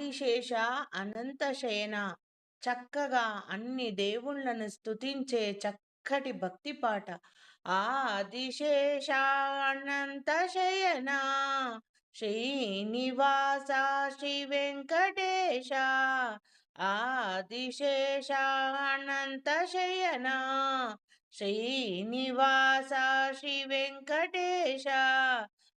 ఆదిశేష అనంత శయన చక్కగా అన్ని దేవుళ్ళను స్తుతించే చక్కటి భక్తి పాట. ఆదిశేష అనంత శయన శ్రీనివాస శ్రీ వెంకటేశ ఆదిశేష అనంత శయన శ్రీనివాస శ్రీ వెంకటేశ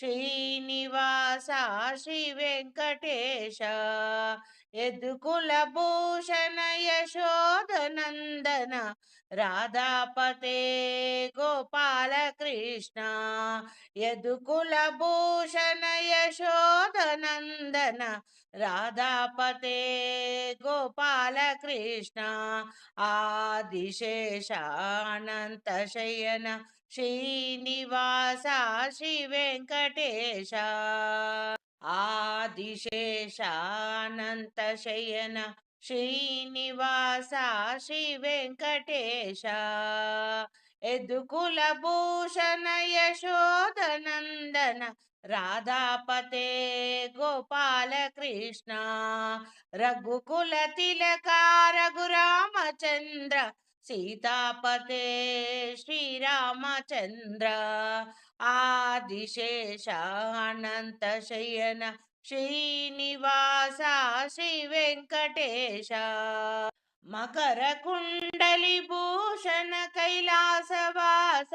శ్రీనివాస శ్రీ వెంకటేశ యదుకుల భూషణ యశోదనందన రాధాపతే గోపాల కృష్ణ యదుకుల భూషణ యశోదనందన రాధాపతే గోపాల కృష్ణ ఆదిశేష శయన శ్రీనివాస శ్రీ వెంకటేశ ఆదిశేష శయన శ్రీనివాస శ్రీ వెంకటేశ ఎదుకుల భూషణ యశోదనందన రాధాపతే గోపాల కృష్ణ రఘుకుల తిలక రఘురామచంద్ర సీతాపతే శ్రీరామచంద్ర ఆదిశేష అనంత శయన శ్రీనివాస శ్రీ వెంకటేశ మకర కుండలి భూషణ కైలాసవాస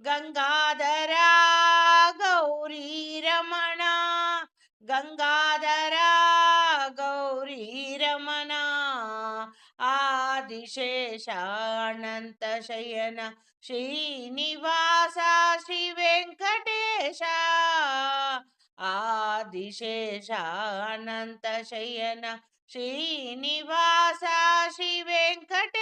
గంగాధరా గౌరీ రమణ. గంగాధరా గౌరీ రమణ. ఆదిశేషానంత శయన శ్రీనివాస శ్రీ వెంకటేశ. ఆదిశేషానంత శయన శ్రీనివాస శ్రీ వెంకటేశ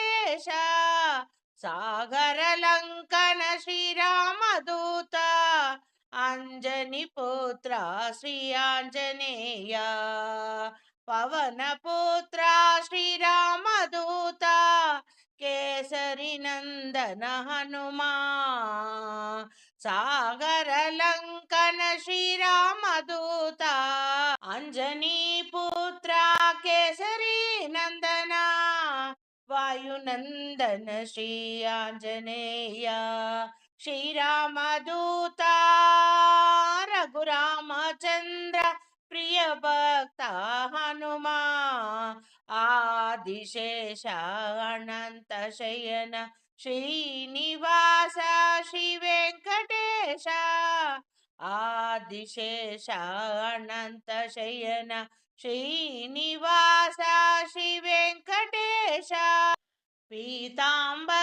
అంజని పుత్ర శ్రీ ఆంజనేయ. పవన పుత్ర శ్రీరామదూత కేసరి నందన హనుమా. సాగర లంకన శ్రీరామదూత అంజనీ పుత్ర కేసరి నందన. వాయునందన శ్రీ ఆంజనేయ. శ్రీరామదూత రఘురామచంద్ర ప్రియ భక్త హనుమా ఆదిశేష అనంత శయన శ్రీనివాస శ్రీ వెంకటేశ ఆదిశేష అనంత శయన శ్రీనివాస శ్రీ వెంకటేశ పీతాంబరధర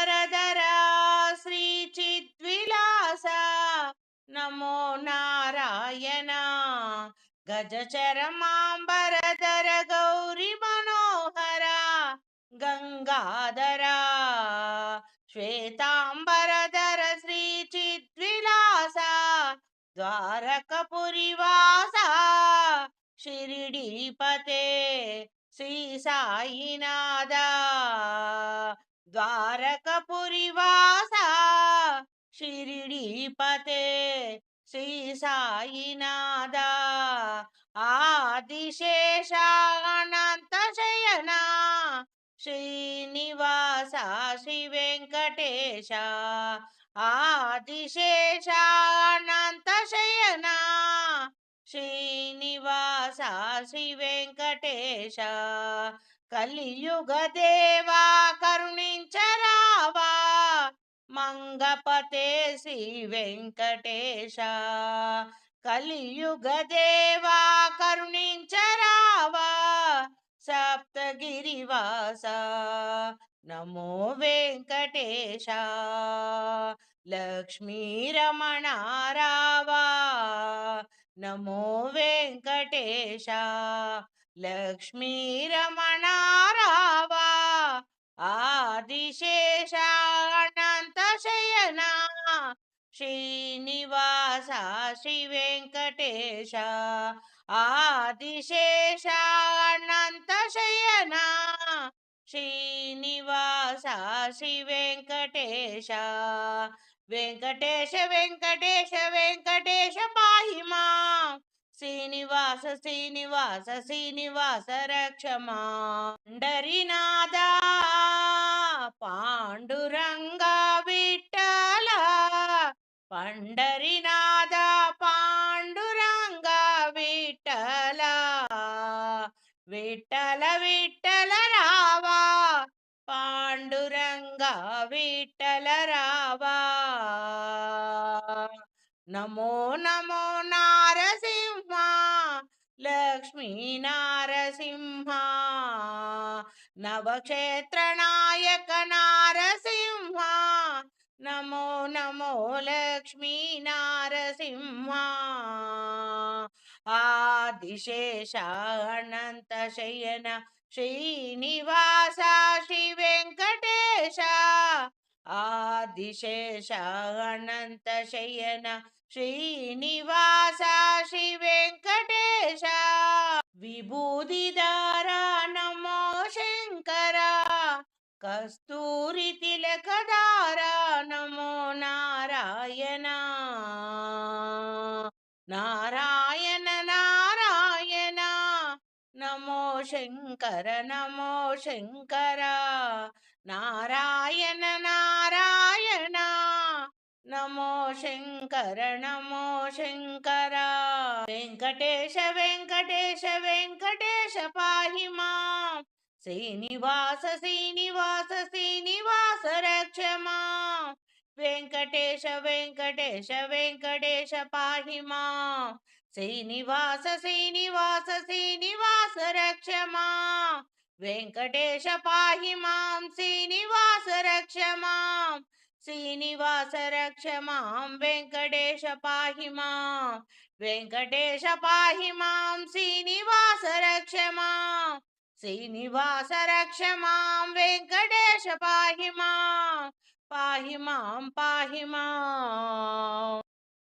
నమో నారాయణ. గజచరమాంబరధర గౌరీ మనోహర. గంగాధర. శ్వేతాంబరధర శ్రీ చిద్విలాస. ద్వారకపురివాస షిరిడీపతే శ్రీ సాయినాథ. ద్వారకపురివా షిరిడీపతే శ్రీ సాయినాథ. ఆదిశేష అనంత శయన శ్రీనివాస శ్రీ వెంకటేశ ఆదిశేష అనంత శయన శ్రీనివాస శ్రీ వెంకటేశ కలియుగ దేవా కరుణించరావా. మంగపతే శ్రీ వెంకటేశ. కలియుగ దేవా కరుణించరావా సప్తగిరివాస. నమో వెంకటేశ. లక్ష్మీరమణారావా. నమో వెంకటేశ. లక్ష్మీరమణారావా. ఆదిశేష శయన శ్రీనివాస శ్రీ వెంకటేశ ఆదిశేష అనంత శయన శ్రీనివాస శ్రీ వెంకటేశ వెంకటేశ వెంకటేశ వెంకటేశ పాహిమా? శ్రీనివాస శ్రీనివాస శ్రీనివాస రక్షమా. పండరినాదా పాండురంగా విఠల. పండరినాదా పాండురంగా విఠల. విఠల విఠల రావా. పాండురంగా విఠల రావా. నమో నమో నారసింహ లక్ష్మీనారసింహ నవక్షేత్ర నాయక నారసింహ నమో నమో లక్ష్మీనారసింహ. ఆదిశేష అనంత శయన శ్రీనివాస శ్రీ వెంకటేశ ఆదిశేష అనంత శయన శ్రీనివాస శ్రీ వెంకటేశ విభూతిదార నమో శంకర కస్తూరి తిలకదార నమో నారాయణ నారాయణ నారాయణ నమో శంకర నమో శంకర నారాయణ నారాయణ. నమో శంకర నమో శంకర. వెంకటేశ వెంకటేశ వెంకటేశ పాహి మాం. శ్రీనివాస శ్రీనివాస శ్రీనివాస రక్ష మాం. వెంకటేశ వెంకటేశ వెంకటేశ పాహి మాం. శ్రీనివాస శ్రీనివాస శ్రీనివాస రక్ష మాం. వెంకటేశ పాహి మాం శ్రీనివాస రక్ష మాం. శ్రీనివాస రక్ష మాం వెంకటేశ పాహి మాం. వెంకటేశ పాహి మాం శ్రీనివాస రక్ష మాం. శ్రీనివాస రక్ష మాం వెంకటేశ పాహి మాం. పాహి మాం పాహి మాం.